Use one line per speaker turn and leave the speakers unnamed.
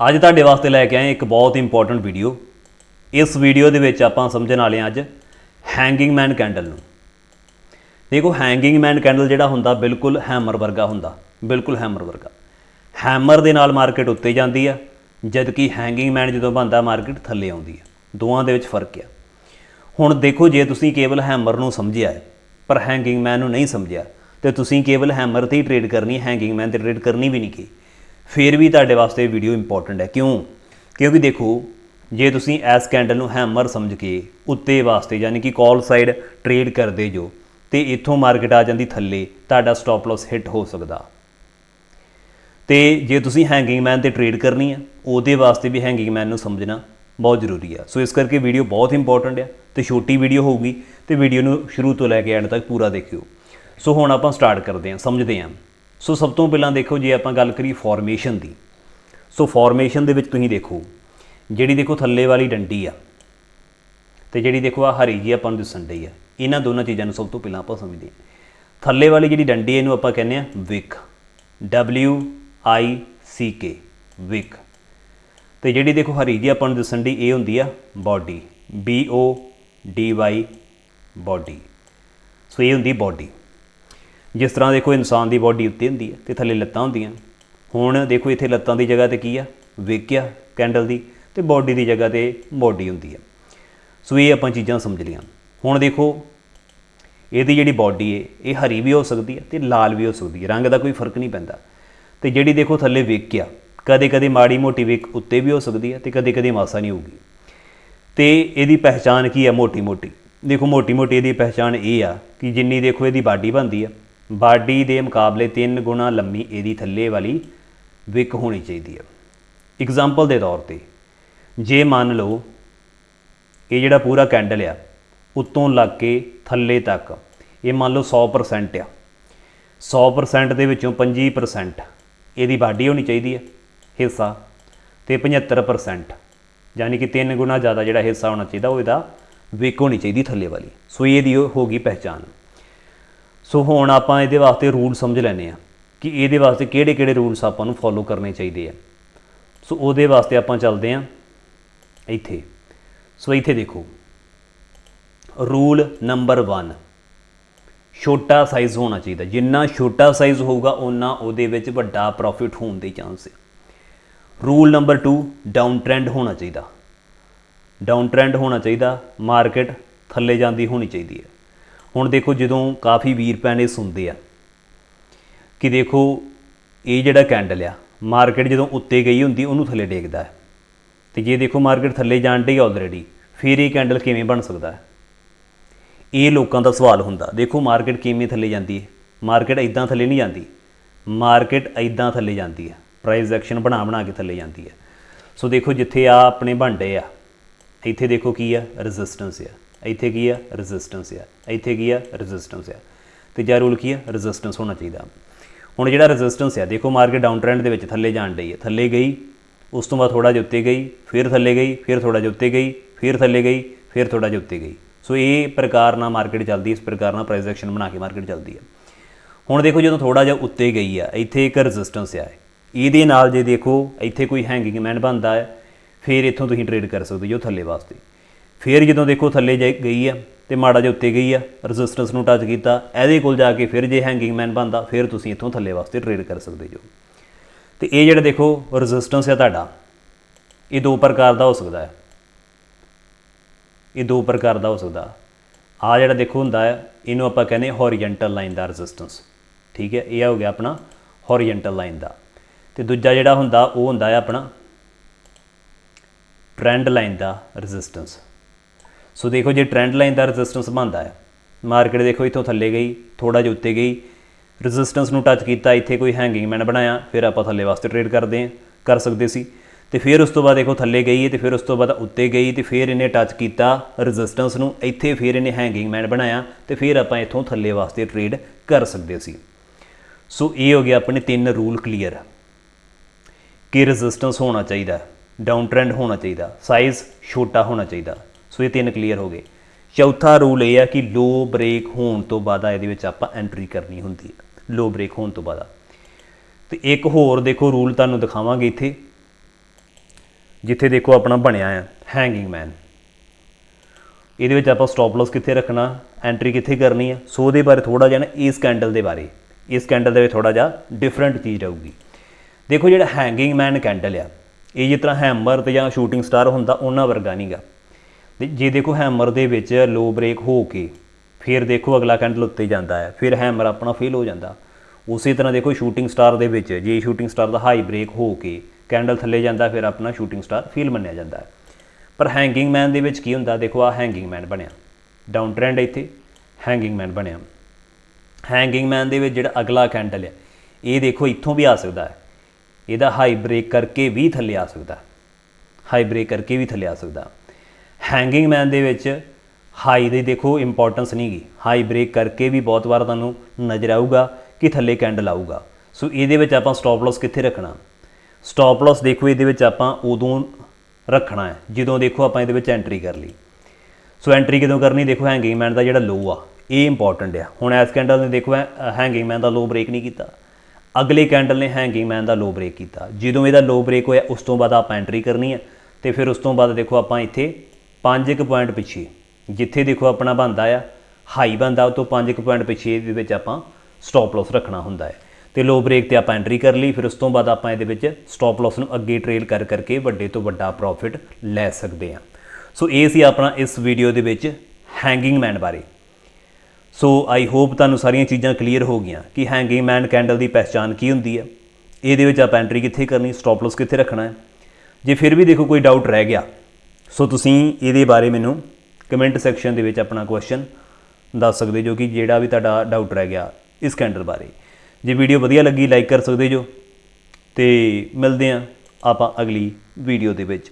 ਅੱਜ ਤੁਹਾਡੇ ਵਾਸਤੇ ਲੈ ਕੇ ਆਏ ਇੱਕ ਬਹੁਤ ਇੰਪੋਰਟੈਂਟ ਵੀਡੀਓ ਇਸ ਵੀਡੀਓ ਦੇ ਵਿੱਚ ਆਪਾਂ ਸਮਝਣ ਵਾਲੇ ਹਾਂ ਅੱਜ ਹੈਂਗਿੰਗ ਮੈਨ ਕੈਂਡਲ ਨੂੰ। ਦੇਖੋ ਹੈਂਗਿੰਗ ਮੈਨ ਕੈਂਡਲ ਜਿਹੜਾ ਹੁੰਦਾ ਬਿਲਕੁਲ ਹੈਮਰ ਵਰਗਾ ਹੁੰਦਾ, ਬਿਲਕੁਲ ਹੈਮਰ ਵਰਗਾ। ਹੈਮਰ ਦੇ ਨਾਲ ਮਾਰਕੀਟ ਉੱਤੇ ਜਾਂਦੀ ਆ ਜਦ ਕਿ ਹੈਂਗਿੰਗ ਮੈਨ ਜਦੋਂ ਬਣਦਾ ਮਾਰਕੀਟ ਥੱਲੇ ਆਉਂਦੀ ਆ। ਦੋਵਾਂ ਦੇ ਵਿੱਚ ਫ਼ਰਕ ਆ। ਹੁਣ ਦੇਖੋ, ਜੇ ਤੁਸੀਂ ਕੇਵਲ ਹੈਮਰ ਨੂੰ ਸਮਝਿਆ ਪਰ ਹੈਂਗਿੰਗ ਮੈਨ ਨੂੰ ਨਹੀਂ ਸਮਝਿਆ, ਤੇ ਤੁਸੀਂ ਕੇਵਲ ਹੈਮਰ ਤੇ ਹੀ ਟ੍ਰੇਡ ਕਰਨੀ ਹੈਂਗਿੰਗ ਮੈਨ ਤੇ ਟ੍ਰੇਡ ਕਰਨੀ ਵੀ ਨਹੀਂ ਕੀ। ਫਿਰ ਵੀ ਤੁਹਾਡੇ ਵਾਸਤੇ ਇਹ ਵੀਡੀਓ ਇੰਪੋਰਟੈਂਟ ਹੈ। ਕਿਉਂ? ਕਿਉਂਕਿ ਦੇਖੋ, ਜੇ ਤੁਸੀਂ ਇਸ ਕੈਂਡਲ ਨੂੰ ਹੈਮਰ ਸਮਝ ਕੇ ਉੱਤੇ ਵਾਸਤੇ ਯਾਨੀ ਕਿ ਕਾਲ ਸਾਈਡ ਟ੍ਰੇਡ ਕਰਦੇ ਜੋ, ਤੇ ਇੱਥੋਂ ਮਾਰਕੀਟ ਆ ਜਾਂਦੀ ਥੱਲੇ, ਤੁਹਾਡਾ ਸਟਾਪ ਲਾਸ ਹਿੱਟ ਹੋ ਸਕਦਾ। ਤੇ ਜੇ ਤੁਸੀਂ ਹੈਂਗਿੰਗ ਮੈਨ ਤੇ ਟ੍ਰੇਡ ਕਰਨੀ ਆ ਉਹਦੇ ਵਾਸਤੇ ਵੀ ਹੈਂਗਿੰਗ ਮੈਨ ਨੂੰ ਸਮਝਣਾ ਬਹੁਤ ਜ਼ਰੂਰੀ ਆ ਸੋ ਇਸ ਕਰਕੇ ਵੀਡੀਓ ਬਹੁਤ ਇੰਪੋਰਟੈਂਟ ਆ ਤੇ ਛੋਟੀ ਵੀਡੀਓ ਹੋਊਗੀ ਤੇ ਵੀਡੀਓ ਨੂੰ ਸ਼ੁਰੂ ਤੋਂ ਲੈ ਕੇ ਐਂਡ ਤੱਕ ਪੂਰਾ ਦੇਖਿਓ। ਸੋ ਹੁਣ ਆਪਾਂ ਸਟਾਰਟ ਕਰਦੇ ਹਾਂ, ਸਮਝਦੇ ਹਾਂ। ਸੋ ਸਭ ਤੋਂ ਪਹਿਲਾਂ ਦੇਖੋ ਜੇ ਆਪਾਂ ਗੱਲ ਕਰੀ ਫਾਰਮੇਸ਼ਨ ਦੀ। ਸੋ ਫਾਰਮੇਸ਼ਨ ਦੇ ਵਿੱਚ ਤੁਸੀਂ ਦੇਖੋ, ਜਿਹੜੀ ਦੇਖੋ ਥੱਲੇ ਵਾਲੀ ਡੰਡੀ ਆ ਤੇ ਜਿਹੜੀ ਦੇਖੋ ਆ ਹਰੀ ਜੀ ਆਪਾਂ ਨੂੰ ਦਿਸਣ ਡਈ ਆ। ਇਹਨਾਂ ਦੋਨਾਂ ਚੀਜ਼ਾਂ ਨੂੰ ਸਭ ਤੋਂ ਪਹਿਲਾਂ ਆਪਾਂ ਸਮਝਦੇ ਹਾਂ। ਥੱਲੇ ਵਾਲੀ ਜਿਹੜੀ ਡੰਡੀ ਇਹਨੂੰ ਆਪਾਂ ਕਹਿੰਦੇ ਆ ਵਿਕ W I C K ਵਿਕ ਤੇ ਜਿਹੜੀ ਦੇਖੋ ਹਰੀ ਜੀ ਆਪਾਂ ਨੂੰ ਦਿਸਣ ਦੀ ਇਹ ਹੁੰਦੀ ਆ body B O D Y body ਸੋ ਇਹ ਹੁੰਦੀ ਬਾਡੀ ਜਿਸ ਤਰ੍ਹਾਂ ਦੇਖੋ ਇਨਸਾਨ ਦੀ ਬਾਡੀ ਉੱਤੇ ਹੁੰਦੀ ਹੈ ਤੇ ਥੱਲੇ ਲੱਤਾਂ ਹੁੰਦੀਆਂ ਹੁਣ ਦੇਖੋ ਇੱਥੇ ਲੱਤਾਂ ਦੀ ਜਗ੍ਹਾ ਤੇ ਕੀ ਆ? ਵਿਕ ਕੈਂਡਲ ਦੀ ਤੇ ਬਾਡੀ ਦੀ ਜਗ੍ਹਾ ਤੇ ਬਾਡੀ ਹੁੰਦੀ ਆ। ਸੋ ਇਹ ਆਪਾਂ ਚੀਜ਼ਾਂ ਸਮਝ ਲਈਆਂ ਹੁਣ ਦੇਖੋ, ਇਹਦੀ ਜਿਹੜੀ ਬਾਡੀ ਹੈ ਇਹ ਹਰੀ ਵੀ ਹੋ ਸਕਦੀ ਹੈ ਤੇ ਲਾਲ ਵੀ ਹੋ ਸਕਦੀ ਹੈ ਰੰਗ ਦਾ ਕੋਈ ਫ਼ਰਕ ਨਹੀਂ ਪੈਂਦਾ। ਤੇ ਜਿਹੜੀ ਦੇਖੋ ਥੱਲੇ ਵਿਕ ਕਦੇ ਕਦੇ ਮਾੜੀ ਮੋਟੀ ਵਿਕ ਉੱਤੇ ਵੀ ਹੋ ਸਕਦੀ ਹੈ ਤੇ ਕਦੇ ਕਦੇ ਮਾਸਾ ਨਹੀਂ ਹੋਊਗੀ। ਤੇ ਇਹਦੀ ਪਹਿਚਾਨ ਕੀ ਹੈ ਮੋਟੀ ਮੋਟੀ ਦੇਖੋ ਮੋਟੀ ਮੋਟੀ ਇਹਦੀ ਪਹਿਚਾਨ ਇਹ ਆ ਕਿ ਜਿੰਨੀ ਦੇਖੋ ਇਹਦੀ ਬਾਡੀ ਬਣਦੀ ਆ ਬਾਡੀ ਦੇ ਮੁਕਾਬਲੇ 3 ਗੁਣਾ ਲੰਮੀ ਇਹਦੀ ਥੱਲੇ ਵਾਲੀ ਵਿਕ ਹੋਣੀ ਚਾਹੀਦੀ ਹੈ। ਐਗਜ਼ਾਮਪਲ ਦੇ ਤੌਰ ਤੇ, ਜੇ ਮੰਨ ਲਓ ਇਹ ਜਿਹੜਾ ਪੂਰਾ ਕੈਂਡਲ ਆ, ਉੱਤੋਂ ਲੱਗ ਕੇ ਥੱਲੇ ਤੱਕ, ਇਹ ਮੰਨ ਲਓ 100% ਆ 100% ਦੇ ਵਿੱਚੋਂ 25% ਇਹਦੀ ਬਾਡੀ ਹੋਣੀ ਚਾਹੀਦੀ ਹੈ, ਹਿੱਸਾ, ਤੇ 75% ਯਾਨੀ ਕਿ 3 ਗੁਣਾ ਜ਼ਿਆਦਾ ਜਿਹੜਾ ਹਿੱਸਾ ਹੋਣਾ ਚਾਹੀਦਾ, ਉਹ ਇਹਦਾ ਵਿਕ ਹੋਣੀ ਚਾਹੀਦੀ ਥੱਲੇ ਵਾਲੀ। ਸੋ ਇਹਦੀ ਉਹ ਹੋ ਗਈ ਪਹਿਚਾਨ ਸੋ ਹੁਣ ਆਪਾਂ ਇਹਦੇ ਵਾਸਤੇ ਰੂਲ ਸਮਝ ਲੈਣੇ ਆ ਕਿ ਇਹਦੇ ਵਾਸਤੇ ਕਿਹੜੇ ਕਿਹੜੇ ਰੂਲਸ ਆਪਾਂ ਨੂੰ ਫੋਲੋ ਕਰਨੇ ਚਾਹੀਦੇ ਆ। ਸੋ ਉਹਦੇ ਵਾਸਤੇ ਆਪਾਂ ਚੱਲਦੇ ਆ ਇੱਥੇ। ਸੋ ਇੱਥੇ ਦੇਖੋ। ਰੂਲ ਨੰਬਰ 1 ਛੋਟਾ ਸਾਈਜ਼ ਹੋਣਾ ਚਾਹੀਦਾ। ਜਿੰਨਾ ਛੋਟਾ ਸਾਈਜ਼ ਹੋਊਗਾ ਉਨਾ ਉਹਦੇ ਵਿੱਚ ਵੱਡਾ ਪ੍ਰੋਫਿਟ ਹੋਣ ਦੇ ਚਾਂਸ ਹੈ ਰੂਲ ਨੰਬਰ 2 ਡਾਊਨ ਟ੍ਰੈਂਡ ਹੋਣਾ ਚਾਹੀਦਾ। ਡਾਊਨ ਟ੍ਰੈਂਡ ਹੋਣਾ ਚਾਹੀਦਾ। ਮਾਰਕੀਟ ਥੱਲੇ ਜਾਂਦੀ ਹੋਣੀ ਚਾਹੀਦੀ ਹੈ। ਹੁਣ ਦੇਖੋ ਜਦੋਂ ਕਾਫੀ ਵੀਰ ਭੈਣ ਇਹ ਸੁਣਦੇ ਆ ਕਿ ਦੇਖੋ ਇਹ ਜਿਹੜਾ ਕੈਂਡਲ ਆ, ਮਾਰਕੀਟ ਜਦੋਂ ਉੱਤੇ ਗਈ ਹੁੰਦੀ ਉਹਨੂੰ ਥੱਲੇ ਡੇਗਦਾ ਹੈ। ਤੇ ਜੇ ਦੇਖੋ ਮਾਰਕੀਟ ਥੱਲੇ ਜਾਣ ਡਈ ਆਲਰੇਡੀ ਫਿਰ ਇਹ ਕੈਂਡਲ ਕਿਵੇਂ ਬਣ ਸਕਦਾ ਹੈ? ਇਹ ਲੋਕਾਂ ਦਾ ਸਵਾਲ ਹੁੰਦਾ, ਦੇਖੋ ਮਾਰਕੀਟ ਕਿਵੇਂ ਥੱਲੇ ਜਾਂਦੀ ਹੈ? ਮਾਰਕੀਟ ਇਦਾਂ ਥੱਲੇ ਨਹੀਂ ਜਾਂਦੀ। ਮਾਰਕੀਟ ਇਦਾਂ ਥੱਲੇ ਜਾਂਦੀ ਹੈ। ਪ੍ਰਾਈਸ ਐਕਸ਼ਨ ਬਣਾ ਬਣਾ ਕੇ ਥੱਲੇ ਜਾਂਦੀ ਹੈ। ਸੋ ਦੇਖੋ ਜਿੱਥੇ ਆ ਆਪਣੇ ਭਾਂਡੇ ਆ, ਇੱਥੇ ਦੇਖੋ ਕੀ ਆ ਰੈਜ਼ਿਸਟੈਂਸ ਆ। ਇੱਥੇ ਕੀ ਆ? ਰੈਜ਼ਿਸਟੈਂਸ ਆ। ਇੱਥੇ ਕੀ ਆ? ਰੈਜ਼ਿਸਟੈਂਸ ਆ। ਤੇ ਜਾਂ ਰੂਲ ਕੀ ਆ? ਰੈਜ਼ਿਸਟੈਂਸ ਹੋਣਾ ਚਾਹੀਦਾ। ਹੁਣ ਜਿਹੜਾ ਰੈਜ਼ਿਸਟੈਂਸ ਆ, ਦੇਖੋ ਮਾਰਕੀਟ ਡਾਊਨ ਟ੍ਰੈਂਡ ਦੇ ਵਿੱਚ ਥੱਲੇ ਜਾਣ ਡਈ ਹੈ ਥੱਲੇ ਗਈ, ਉਸ ਤੋਂ ਬਾਅਦ ਥੋੜਾ ਜਿਹਾ ਉੱਤੇ ਗਈ, ਫਿਰ ਥੱਲੇ ਗਈ, ਫਿਰ ਥੋੜਾ ਜਿਹਾ ਉੱਤੇ ਗਈ, ਫਿਰ ਥੱਲੇ ਗਈ, ਫਿਰ ਥੋੜਾ ਜਿਹਾ ਉੱਤੇ ਗਈ। ਸੋ ਇਹ ਪ੍ਰਕਾਰ ਨਾਲ ਮਾਰਕੀਟ ਚੱਲਦੀ ਇਸ ਪ੍ਰਕਾਰ ਨਾਲ ਪ੍ਰਾਈਸ ਐਕਸ਼ਨ ਬਣਾ ਕੇ ਮਾਰਕੀਟ ਚੱਲਦੀ ਹੈ ਹੁਣ ਦੇਖੋ ਜਦੋਂ ਥੋੜਾ ਜਿਹਾ ਉੱਤੇ ਗਈ ਆ, ਇੱਥੇ ਇੱਕ ਰੈਜ਼ਿਸਟੈਂਸ ਆ। ਇਹਦੇ ਨਾਲ ਜੇ ਦੇਖੋ, ਇੱਥੇ ਕੋਈ ਹੈਂਗਿੰਗ ਮੈਨ ਬਣਦਾ ਹੈ ਫਿਰ ਇੱਥੋਂ ਤੁਸੀਂ ਟ੍ਰੇਡ ਕਰ ਸਕਦੇ ਹੋ ਥੱਲੇ ਵਾਸਤੇ। ਫਿਰ ਜਦੋਂ ਦੇਖੋ ਥੱਲੇ ਜਾ- ਗਈ ਆ ਤੇ ਮਾੜਾ ਜਿਹਾ ਉੱਤੇ ਗਈ ਆ ਰੈਜ਼ਿਸਟੈਂਸ ਨੂੰ ਟੱਚ ਕੀਤਾ, ਇਹਦੇ ਕੋਲ ਜਾ ਕੇ ਫਿਰ ਜੇ ਹੈਂਗਿੰਗ ਮੈਨ ਬਣਦਾ, ਫਿਰ ਤੁਸੀਂ ਇੱਥੋਂ ਥੱਲੇ ਵਾਸਤੇ ਟ੍ਰੇਡ ਕਰ ਸਕਦੇ ਜੋ। ਤੇ ਇਹ ਜਿਹੜਾ ਦੇਖੋ ਰੈਜ਼ਿਸਟੈਂਸ ਹੈ ਤੁਹਾਡਾ, ਇਹ ਦੋ ਪ੍ਰਕਾਰ ਦਾ ਹੋ ਸਕਦਾ ਹੈ। ਇਹ ਦੋ ਪ੍ਰਕਾਰ ਦਾ ਹੋ ਸਕਦਾ। ਆ ਜਿਹੜਾ ਦੇਖੋ ਹੁੰਦਾ ਹੈ, ਇਹਨੂੰ ਆਪਾਂ ਕਹਿੰਦੇ ਹੌਰੀਜ਼ੌਂਟਲ ਲਾਈਨ ਦਾ ਰੈਜ਼ਿਸਟੈਂਸ ਠੀਕ ਹੈ, ਇਹ ਹੋ ਗਿਆ ਆਪਣਾ ਹੌਰੀਜ਼ੌਂਟਲ ਲਾਈਨ ਦਾ। ਤੇ ਦੂਜਾ ਜਿਹੜਾ ਹੁੰਦਾ, ਉਹ ਹੁੰਦਾ ਹੈ ਆਪਣਾ ਟ੍ਰੈਂਡ ਲਾਈਨ ਦਾ ਰੈਜ਼ਿਸਟੈਂਸ ਸੋ ਦੇਖੋ ਜੇ ਟ੍ਰੈਂਡ ਲਾਈਨ ਦਾ ਰੈਜ਼ਿਸਟੈਂਸ ਬਣਦਾ ਹੈ ਮਾਰਕੀਟ ਦੇਖੋ ਇੱਥੋਂ ਥੱਲੇ ਗਈ ਥੋੜਾ ਜਿਹਾ ਉੱਤੇ ਗਈ ਰੈਜ਼ਿਸਟੈਂਸ ਨੂੰ ਟੱਚ ਕੀਤਾ, ਇੱਥੇ ਕੋਈ ਹੈਂਗਿੰਗ ਮੈਨ ਬਣਾਇਆ, ਫਿਰ ਆਪਾਂ ਥੱਲੇ ਵਾਸਤੇ ਟ੍ਰੇਡ ਕਰਦੇ ਹਾਂ, ਕਰ ਸਕਦੇ ਸੀ। ਤੇ ਫਿਰ ਉਸ ਤੋਂ ਬਾਅਦ ਦੇਖੋ ਥੱਲੇ ਗਈ ਹੈ ਤੇ ਫਿਰ ਉਸ ਤੋਂ ਬਾਅਦ ਉੱਤੇ ਗਈ ਤੇ ਫਿਰ ਇਹਨੇ ਟੱਚ ਕੀਤਾ ਰੈਜ਼ਿਸਟੈਂਸ ਨੂੰ, ਇੱਥੇ ਫਿਰ ਇਹਨੇ ਹੈਂਗਿੰਗ ਮੈਨ ਬਣਾਇਆ ਤੇ ਫਿਰ ਆਪਾਂ ਇੱਥੋਂ ਥੱਲੇ ਵਾਸਤੇ ਟ੍ਰੇਡ ਕਰ ਸਕਦੇ ਸੀ। ਸੋ ਇਹ ਹੋ ਗਿਆ ਆਪਣੇ ਤਿੰਨ ਰੂਲ ਕਲੀਅਰ ਕਿ ਰੈਜ਼ਿਸਟੈਂਸ ਹੋਣਾ ਚਾਹੀਦਾ ਡਾਊਨ ਟ੍ਰੈਂਡ ਹੋਣਾ ਚਾਹੀਦਾ ਸਾਈਜ਼ ਛੋਟਾ ਹੋਣਾ ਚਾਹੀਦਾ। ਸੋ ਇਹ ਤਿੰਨ ਕਲੀਅਰ ਹੋ ਗਏ। ਚੌਥਾ ਰੂਲ ਇਹ ਆ ਕਿ ਲੋ ਬ੍ਰੇਕ ਹੋਣ ਤੋਂ ਬਾਅਦ ਇਹਦੇ ਵਿੱਚ ਆਪਾਂ ਐਂਟਰੀ ਕਰਨੀ ਹੁੰਦੀ ਹੈ ਲੋ ਬ੍ਰੇਕ ਹੋਣ ਤੋਂ ਬਾਅਦ। ਤੇ ਇੱਕ ਹੋਰ ਦੇਖੋ ਰੂਲ ਤੁਹਾਨੂੰ ਦਿਖਾਵਾਂਗੇ ਇੱਥੇ, ਜਿੱਥੇ ਦੇਖੋ ਆਪਣਾ ਬਣਿਆ ਆ ਹੈਂਗਿੰਗ ਮੈਨ ਇਹਦੇ ਵਿੱਚ ਆਪਾਂ ਸਟਾਪ ਲਾਸ ਕਿੱਥੇ ਰੱਖਣਾ ਐਂਟਰੀ ਕਿੱਥੇ ਕਰਨੀ ਆ? ਸੋ ਉਹਦੇ ਬਾਰੇ ਥੋੜਾ ਜਿਹਾ ਨਾ ਇਸ ਕੈਂਡਲ ਦੇ ਬਾਰੇ। ਇਸ ਕੈਂਡਲ ਦੇ ਵਿੱਚ ਥੋੜਾ ਜਿਹਾ ਡਿਫਰੈਂਟ ਚੀਜ਼ ਰਹੂਗੀ। ਦੇਖੋ ਜਿਹੜਾ ਹੈਂਗਿੰਗ ਮੈਨ ਕੈਂਡਲ ਆ, ਇਹ ਜਿਸ ਤਰ੍ਹਾਂ ਹੈਮਰ ਤੇ ਜਾਂ ਸ਼ੂਟਿੰਗ ਸਟਾਰ ਹੁੰਦਾ, ਉਹਨਾਂ ਵਰਗਾ ਨਹੀਂਗਾ ਤੇ ਜੇ ਦੇਖੋ ਹੈਮਰ ਦੇ ਵਿੱਚ ਲੋ ਬ੍ਰੇਕ ਹੋ ਕੇ ਫਿਰ ਦੇਖੋ ਅਗਲਾ ਕੈਂਡਲ ਉੱਤੇ ਜਾਂਦਾ ਹੈ, ਫਿਰ ਹੈਮਰ ਆਪਣਾ ਫੇਲ ਹੋ ਜਾਂਦਾ। ਉਸੇ ਤਰ੍ਹਾਂ ਦੇਖੋ ਸ਼ੂਟਿੰਗ ਸਟਾਰ ਦੇ ਵਿੱਚ, ਜੇ ਸ਼ੂਟਿੰਗ ਸਟਾਰ ਦਾ ਹਾਈ ਬ੍ਰੇਕ ਹੋ ਕੇ ਕੈਂਡਲ ਥੱਲੇ ਜਾਂਦਾ, ਫਿਰ ਆਪਣਾ ਸ਼ੂਟਿੰਗ ਸਟਾਰ ਫੇਲ ਮੰਨਿਆ ਜਾਂਦਾ ਹੈ। ਪਰ ਹੈਂਗਿੰਗ ਮੈਨ ਦੇ ਵਿੱਚ ਕੀ ਹੁੰਦਾ? ਦੇਖੋ ਆ ਹੈਂਗਿੰਗ ਮੈਨ ਬਣਿਆ। ਡਾਊਨ ਟ੍ਰੈਂਡ ਇੱਥੇ ਹੈਂਗਿੰਗ ਮੈਨ ਬਣਿਆ। ਹੈਂਗਿੰਗ ਮੈਨ ਦੇ ਵਿੱਚ ਜਿਹੜਾ ਅਗਲਾ ਕੈਂਡਲ ਹੈ, ਇਹ ਦੇਖੋ ਇੱਥੋਂ ਵੀ ਆ ਸਕਦਾ ਹੈ। ਇਹਦਾ ਹਾਈ ਬ੍ਰੇਕ ਕਰਕੇ ਵੀ ਥੱਲੇ ਆ ਸਕਦਾ। ਹਾਈ ਬ੍ਰੇਕ ਕਰਕੇ ਵੀ ਥੱਲੇ ਆ ਸਕਦਾ। ਹੈਂਗਿੰਗ ਮੈਨ ਦੇ ਵਿੱਚ ਹਾਈ ਦੀ ਦੇਖੋ ਇੰਪੋਰਟੈਂਸ ਨਹੀਂ ਗੀ। ਹਾਈ ਬ੍ਰੇਕ ਕਰਕੇ ਵੀ ਬਹੁਤ ਵਾਰ ਤੁਹਾਨੂੰ ਨਜ਼ਰ ਆਊਗਾ ਕਿ ਥੱਲੇ ਕੈਂਡਲ ਆਊਗਾ। ਸੋ ਇਹਦੇ ਵਿੱਚ ਆਪਾਂ ਸਟਾਪ ਲਾਸ ਕਿੱਥੇ ਰੱਖਣਾ? ਸਟਾਪ ਲਾਸ ਦੇਖੋ ਇਹਦੇ ਵਿੱਚ ਆਪਾਂ ਉਦੋਂ ਰੱਖਣਾ ਹੈ, ਜਦੋਂ ਦੇਖੋ ਆਪਾਂ ਇਹਦੇ ਵਿੱਚ ਐਂਟਰੀ ਕਰ ਲਈ। ਸੋ ਐਂਟਰੀ ਕਿਦੋਂ ਕਰਨੀ? ਦੇਖੋ ਹੈਂਗਿੰਗ ਮੈਨ ਦਾ ਜਿਹੜਾ ਲੋ ਆ, ਇਹ ਇੰਪੋਰਟੈਂਟ ਆ। ਹੁਣ ਐਸ ਕੈਂਡਲ ਨੇ ਦੇਖੋ ਹੈਂਗਿੰਗ ਮੈਨ ਦਾ ਲੋ ਬ੍ਰੇਕ ਨਹੀਂ ਕੀਤਾ। ਅਗਲੇ ਕੈਂਡਲ ਨੇ ਹੈਂਗਿੰਗ ਮੈਨ ਦਾ ਲੋ ਬ੍ਰੇਕ ਕੀਤਾ। ਜਦੋਂ ਇਹਦਾ ਲੋ ਬ੍ਰੇਕ ਹੋਇਆ, ਉਸ ਤੋਂ ਬਾਅਦ ਆਪਾਂ ਐਂਟਰੀ ਕਰਨੀ ਹੈ, ਤੇ ਫਿਰ ਉਸ ਤੋਂ ਬਾਅਦ ਦੇਖੋ ਆਪਾਂ ਇੱਥੇ 5 ਇੱਕ ਪੁਆਇੰਟ ਪਿੱਛੇ। ਜਿੱਥੇ ਦੇਖੋ ਆਪਣਾ ਬੰਦਾ ਆ ਹਾਈ ਬੰਦਾ, ਉਹ ਤੋਂ 5 ਇੱਕ ਪੁਆਇੰਟ ਪਿੱਛੇ ਇਹਦੇ ਵਿੱਚ ਆਪਾਂ ਸਟਾਪ ਲਾਸ ਰੱਖਣਾ ਹੁੰਦਾ ਹੈ। ਤੇ ਲੋ ਬ੍ਰੇਕ ਤੇ ਆਪਾਂ ਐਂਟਰੀ ਕਰ ਲਈ, ਫਿਰ ਉਸ ਤੋਂ ਬਾਅਦ ਆਪਾਂ ਇਹਦੇ ਵਿੱਚ ਸਟਾਪ ਲਾਸ ਨੂੰ ਅੱਗੇ ਟ੍ਰੇਲ ਕਰ ਕਰਕੇ ਵੱਡੇ ਤੋਂ ਵੱਡਾ ਪ੍ਰੋਫਿਟ ਲੈ ਸਕਦੇ ਹਾਂ। ਸੋ ਇਹ ਸੀ ਆਪਣਾ ਇਸ ਵੀਡੀਓ ਦੇ ਵਿੱਚ ਹੈਂਗਿੰਗ ਮੈਨ ਬਾਰੇ। ਸੋ ਆਈ ਹੋਪ ਤੁਹਾਨੂੰ ਸਾਰੀਆਂ ਚੀਜ਼ਾਂ ਕਲੀਅਰ ਹੋ ਗਈਆਂ ਕਿ ਹੈਂਗਿੰਗ ਮੈਨ ਕੈਂਡਲ ਦੀ ਪਹਿਚਾਨ ਕੀ ਹੁੰਦੀ ਹੈ। ਇਹਦੇ ਵਿੱਚ ਆਪਾਂ ਐਂਟਰੀ ਕਿੱਥੇ ਕਰਨੀ ਸਟਾਪ ਲਾਸ ਕਿੱਥੇ ਰੱਖਣਾ ਹੈ। ਜੇ ਫਿਰ ਵੀ ਦੇਖੋ ਕੋਈ ਡਾਊਟ ਰਹਿ ਗਿਆ ਸੋ ਤੁਸੀਂ ਇਹਦੇ ਬਾਰੇ ਮੈਨੂੰ ਕਮੈਂਟ ਸੈਕਸ਼ਨ ਦੇ ਵਿੱਚ ਆਪਣਾ ਕੁਐਸਚਨ ਦੱਸ ਸਕਦੇ ਜੋ ਕਿ ਜਿਹੜਾ ਵੀ ਤੁਹਾਡਾ ਡਾਊਟ ਰਹਿ ਗਿਆ ਇਸ ਕੈਂਡਲ ਬਾਰੇ। ਜੇ ਵੀਡੀਓ ਵਧੀਆ ਲੱਗੀ ਲਾਈਕ ਕਰ ਸਕਦੇ ਜੋ। ਤੇ ਮਿਲਦੇ ਹਾਂ ਆਪਾਂ ਅਗਲੀ ਵੀਡੀਓ ਦੇ ਵਿੱਚ।